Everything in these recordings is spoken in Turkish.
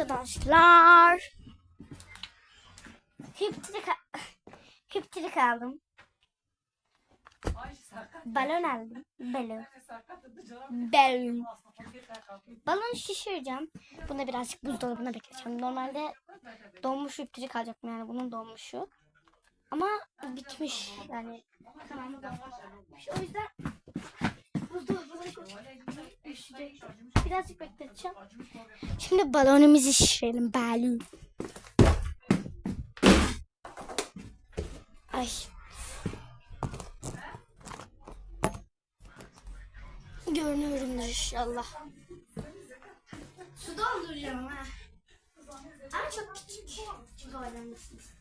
arkadaşlar. Hiptrik, hiptrik aldım. Balon aldım. Balon. Balon. Balonu şişireceğim. Bunu birazcık buzdolabına bekleteceğim. Normalde donmuş hiptrik alacaktım yani bunun donmuşu. Ama bitmiş yani. Tamam donmuş. O yüzden buzdolabına düşecek. Birazcık bekleteceğim. Şimdi balonumuzu şişirelim. Balon. Ay. Görünüyorumdur inşallah. Su dolduracağım ha. Ama çok küçük. Çünkü oynanmışsınız.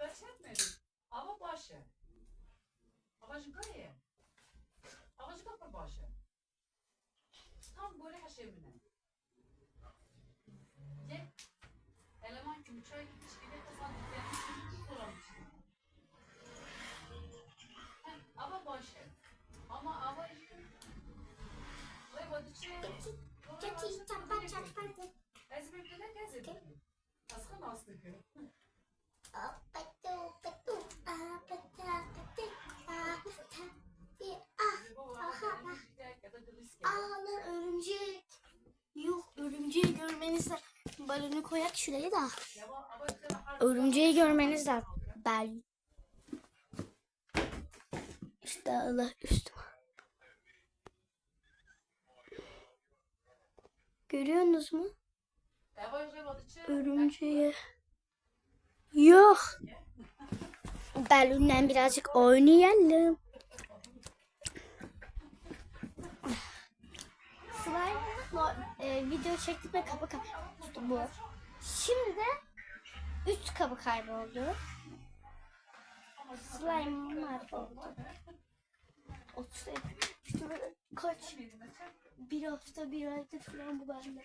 Kaç etmedim. Ama başı. Ağacı gaye. Ağacı kapı başı. Tam böyle her şeyimle. Ye. Eleman kümçeye gitmiş gibi kazan dükkanı ilk olamış. Ama başı. Ama ağacı. Ve badıçı. Ağlar örümcek. Yok örümceği görmeniz lazım. Balonu koyak şuraya da. Örümceği görmeniz lazım. Ben. İşte Allah üstüme. Görüyorsunuz mu? Örümceği. Yok. Balonla birazcık oynayalım. Slime'la e, video çektik ve kabı kayboldu bu. Şimdi de üç kabı kayboldu. Slime mahvoldu. Otuz işte böyle kaç bir hafta bir ayda falan bu bende.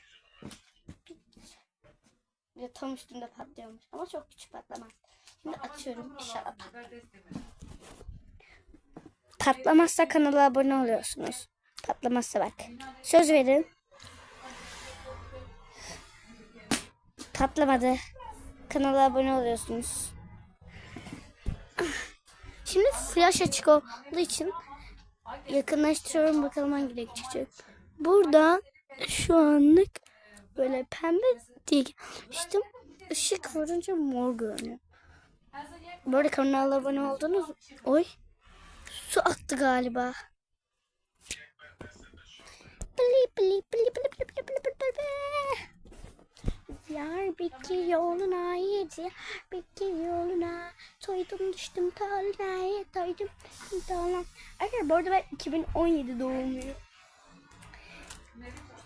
De tam üstünde patlıyormuş ama çok küçük patlamaz. Şimdi atıyorum inşallah. Patlamazsa kanala abone oluyorsunuz. Patlamazsa bak. Söz verin. Patlamadı. Kanala abone oluyorsunuz. Şimdi flash açık olduğu için yakınlaştırıyorum bakalım hangi renk çıkacak. Burada şu anlık böyle pembe diye gelmiştim. Işık vurunca mor görünüyor. Arada kanala abone oldunuz? Oy. Su attı galiba. Bili bili bili bili bili bili bili bili bili. Diyarbakır yoluna yedi, Diyarbakır yoluna Toydum düştüm talaya, toydum. Düştüm talaya Arkadaşlar bu arada ben 2017 doğumluyum.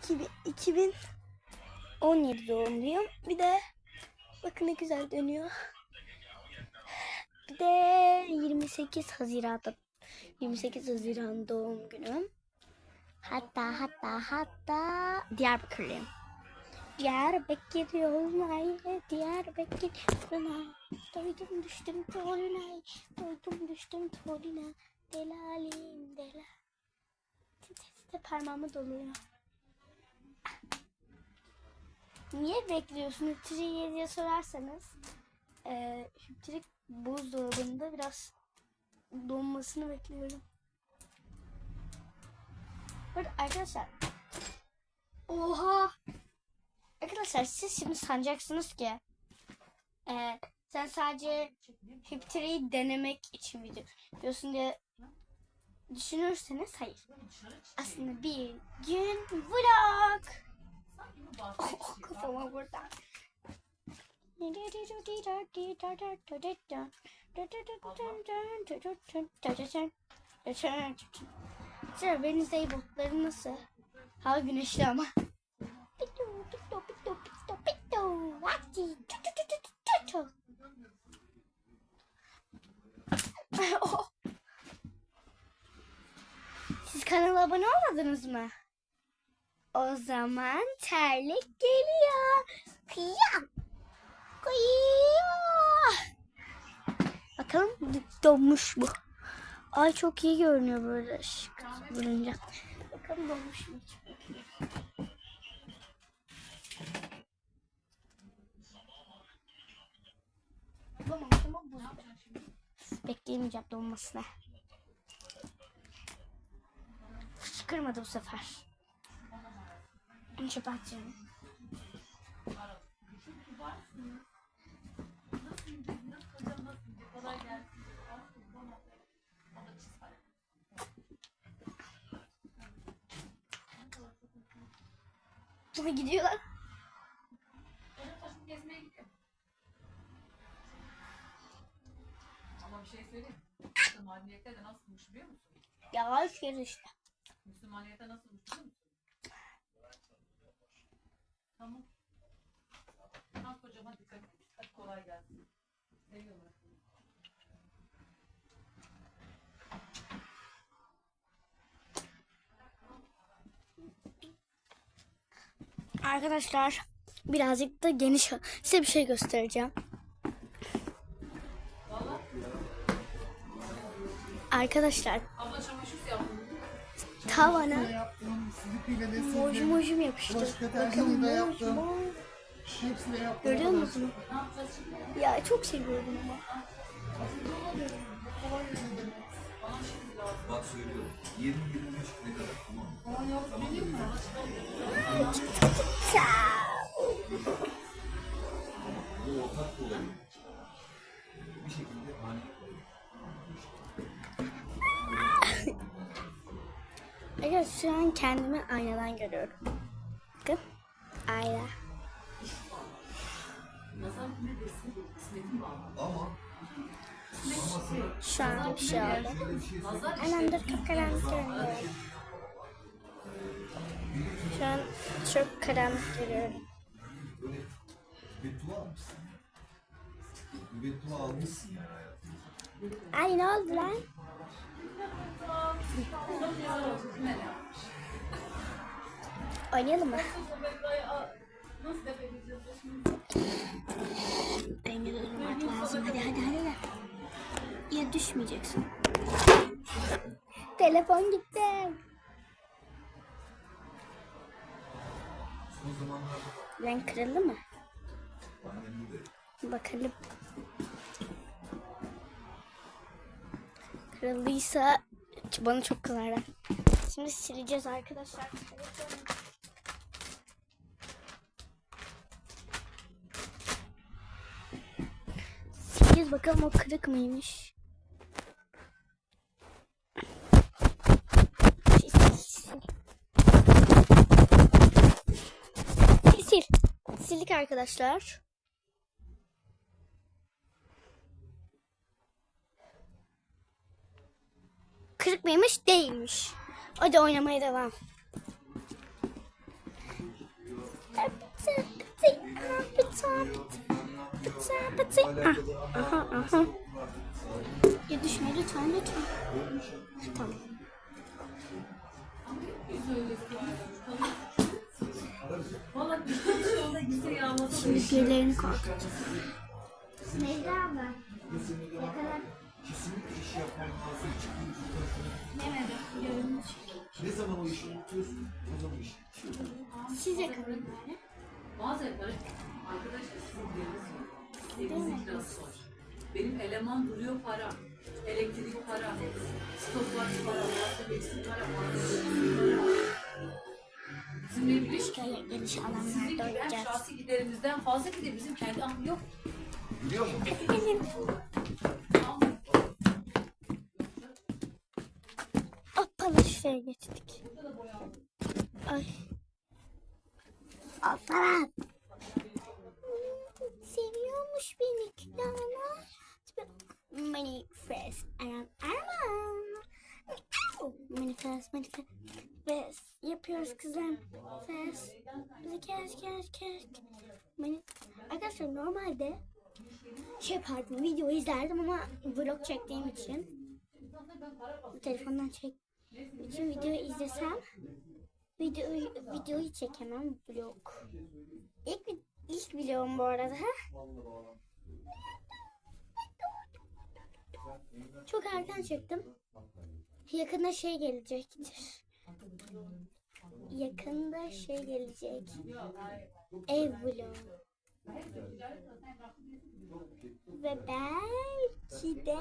2000, 2017 doğumluyum. Bir de bakın ne güzel dönüyor. Bir de 28 Haziran'da 28 Haziran doğum günüm. Hatta hatta hatta Diyarbakırlıyım Diyarbakır yoluna Diyarbakır yoluna Doydum düştüm toruna Doydum düştüm toruna. Delalim delal. Tete parmağımı doluyor. Niye bekliyorsun hüptiriği diye sorarsanız e, Hüptirik buzdolabında biraz donmasını bekliyorum. Burada arkadaşlar Oha Arkadaşlar siz şimdi sanacaksınız ki e, sen sadece hipteriyi denemek için video diyorsun diye düşünürseniz hayır. Aslında bir gün vlog. Oh, kafama burada. Sıra Wednesday botları nasıl? Hava güneşli ama. Tu. Oh. kanala abone olmadınız mı? O zaman terlik geliyor. Kıyam. Kıyam. Bakalım donmuş bu. Ay çok iyi görünüyor böyle vurunca. Bakalım donmuş mu ama buz. Bekleyemeyeceğim donmasına. Çıkırmadı bu sefer. Onu çöpe atacağım. Sonra gidiyorlar. Taşım gezmeye gidiyorum. Ama bir şey söyleyeyim. mi? Müslümaniyette de nasılmış biliyor musun? İşte. Müslümaniyette nasılmış biliyor musun? Tamam. Tam kocaman dikkat et. Hadi kolay gelsin. Seviyorum. Arkadaşlar birazcık da geniş size bir şey göstereceğim. Arkadaşlar Abla çamaşır yaptım. Tavana mojum mojum yapıştı. Bakın deterjanıyla moj yaptım. moj. Hepsini yaptım. Görüyor şimdi? Ya çok seviyorum ama. Bak söylüyorum. 20-25 ne kadar tamam mı? Biliyor musun? Bu ortak olabilir. Şu an kendimi aynadan görüyorum. Bakın. Ayna. Şu an bir şey oldu. Annem de çok karanlık görünüyor. Şu an çok karanlık görüyorum. Ay ne oldu lan? Oynayalım mı? Nasıl? Dengede durmak lazım. Hadi hadi hadi. Ya düşmeyeceksin. Telefon gitti. Ben kırıldı mı? Bakalım. Kırıldıysa bana çok kızarlar. Şimdi sileceğiz arkadaşlar. Sileceğiz bakalım o kırık mıymış. Sil, sil. Sil. Sildik arkadaşlar. Kırık mıymış? Değilmiş. Hadi oynamaya devam. Aha, aha. Ya düşme lütfen lütfen. Tamam. Şimdi birilerini korkut. Meyda abla. Kalın bari. Bazı yaparım. Arkadaşlar sizin yeriniz yok. Evinizin kirası var. Benim eleman duruyor para. Elektrik para. Stoplar para. Varsa besin para. Bizim evlilik Şöyle geniş sizin alanlarda oynayacağız. şahsi giderimizden fazla gider. Bizim kendi ah yok. Biliyor musun? Hoppala şuraya geçtik. Ay. Hoppala. Seviyormuş beni külahına. Manifest. Aram aram. Manifest manifest. Manifest. Yapıyoruz kızlar. Manifest. Bizi kes kes kes. Mani- Arkadaşlar normalde şey yapardım video izlerdim ama vlog çektiğim için telefondan çek bütün videoyu izlesem videoyu, videoyu çekemem vlog. İlk, ilk videom bu arada. Çok erken çektim. Yakında şey gelecektir. Yakında şey gelecek. Ev vlog. Ve belki de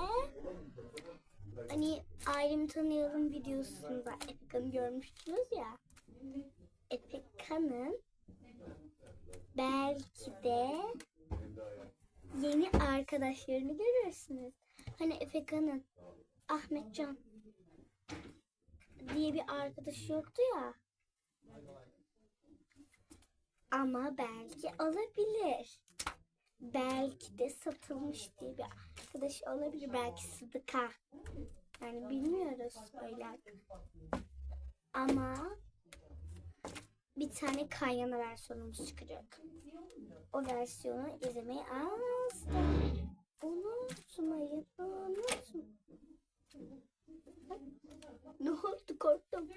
hani ailemi tanıyalım videosunda Efekan'ı görmüştünüz ya. Efekan'ın belki de yeni arkadaşlarını görürsünüz. Hani Efekan'ın Ahmetcan diye bir arkadaşı yoktu ya. Ama belki olabilir. Belki de satılmış diye bir arkadaş olabilir. Belki Sıdıka. Yani bilmiyoruz öyle. Ama bir tane kaynana versiyonumuz çıkacak. O versiyonu izlemeyi asla unutmayın. Unutmayın. Ne oldu korktum.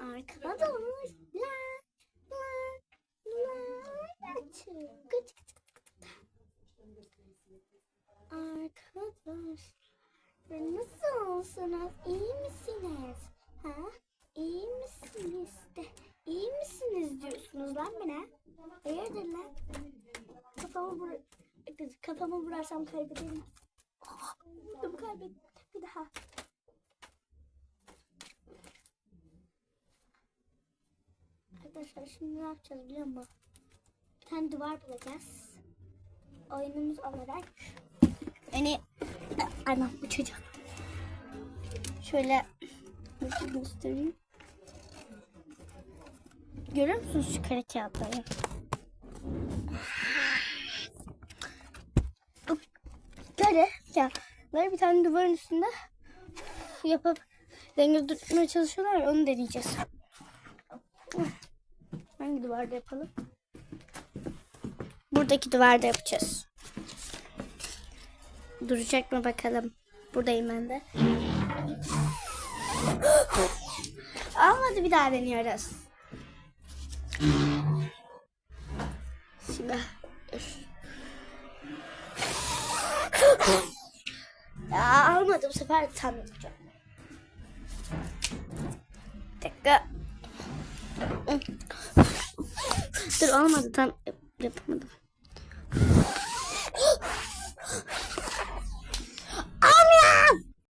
Arkada da olmuş. La la la. Gıç nasılsınız? İyi misiniz? Ha? İyi misiniz de? İyi misiniz diyorsunuz lan bana? Hayırdır lan? Kafamı vur kafamı vurarsam kaybederim. Vurdum kaybettim. Bir daha. Arkadaşlar şimdi ne yapacağız biliyor musun? Bir tane duvar bulacağız. Oyunumuz olarak yani anam çocuk. Şöyle nasıl göstereyim. Görüyor musunuz şu kare kağıtları? Bu ya böyle bir tane duvarın üstünde yapıp denge tutmaya çalışıyorlar onu deneyeceğiz. Hangi duvarda yapalım? Buradaki duvarda yapacağız. Duracak mı bakalım. Buradayım ben de. Olmadı bir daha deniyoruz. Şimdi. ya olmadı bu sefer. Bir dakika. Dur olmadı tam yap- yapamadım.